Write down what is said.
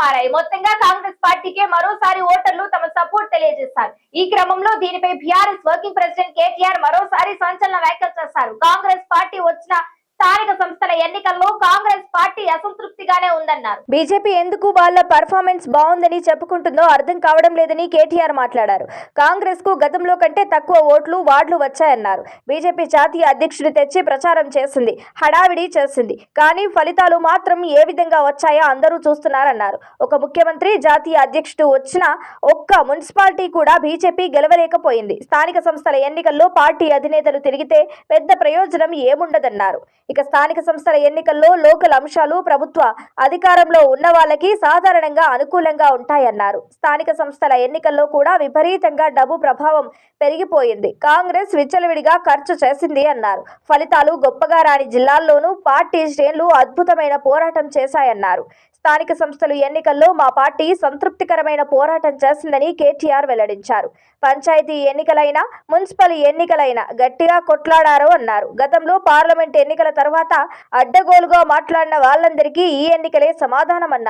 మారాయి. మొత్తంగా కాంగ్రెస్ పార్టీకే మరోసారి ఓటర్లు తమ సపోర్ట్ తెలియజేశారు. ఈ క్రమంలో దీనిపై బీఆర్ఎస్ వర్కింగ్ ప్రెసిడెంట్ కేటీఆర్ మరోసారి సంచలన వ్యాఖ్యలు చేశారు. కాంగ్రెస్ పార్టీ వచ్చిన స్థానిక సంస్థల ఎన్నికల్లో కాంగ్రెస్ పార్టీ అసంతృప్తిగానే ఉందన్నారు. బీజేపీ ఎందుకు వాళ్ళ పర్ఫార్మెన్స్ బాగుందని చెప్పుకుంటుందో అర్థం కావడం లేదని కేటీఆర్ మాట్లాడారు. కాంగ్రెస్కు గతంలో కంటే తక్కువ ఓట్లు వార్డులు వచ్చాయన్నారు. బీజేపీ జాతీయ అధ్యక్షుడు తెచ్చి ప్రచారం చేసింది హడావిడి చేసింది. కానీ ఫలితాలు మాత్రం ఏ విధంగా వచ్చాయో అందరూ చూస్తున్నారన్నారు. ఒక ముఖ్యమంత్రి జాతీయ అధ్యక్షుడు వచ్చిన ఒక్క మున్సిపాలిటీ కూడా బీజేపీ గెలవలేకపోయింది. స్థానిక సంస్థల ఎన్నికల్లో పార్టీ అధినేతలు తిరిగితే పెద్ద ప్రయోజనం ఏముండదన్నారు. ఇక స్థానిక సంస్థల ఎన్నికల్లో లోకల్ అంశాలు ప్రభుత్వ అధికారంలో ఉన్న వాళ్ళకి సాధారణంగా అనుకూలంగా ఉంటాయన్నారు. స్థానిక సంస్థల ఎన్నికల్లో కూడా విపరీతంగా డబ్బు ప్రభావం పెరిగిపోయింది. కాంగ్రెస్ విచ్చలవిడిగా ఖర్చు చేసింది అన్నారు. ఫలితాలు గొప్పగా రాని జిల్లాల్లోనూ పార్టీ శ్రేణులు అద్భుతమైన పోరాటం చేశాయన్నారు. స్థానిక సంస్థలు ఎన్నికల్లో మా పార్టీ సంతృప్తికరమైన పోరాటం చేసిందని కేటీఆర్ వెల్లడించారు. పంచాయతీ ఎన్నికలైన మున్సిపల్ ఎన్నికలైన గట్టిగా కొట్లాడారు అన్నారు. గతంలో పార్లమెంట్ ఎన్నికల తర్వాత అడ్డగోలుగా మాట్లాడిన వాళ్ళందరికీ ఈ ఎన్నికలే సమాధానమన్నారు.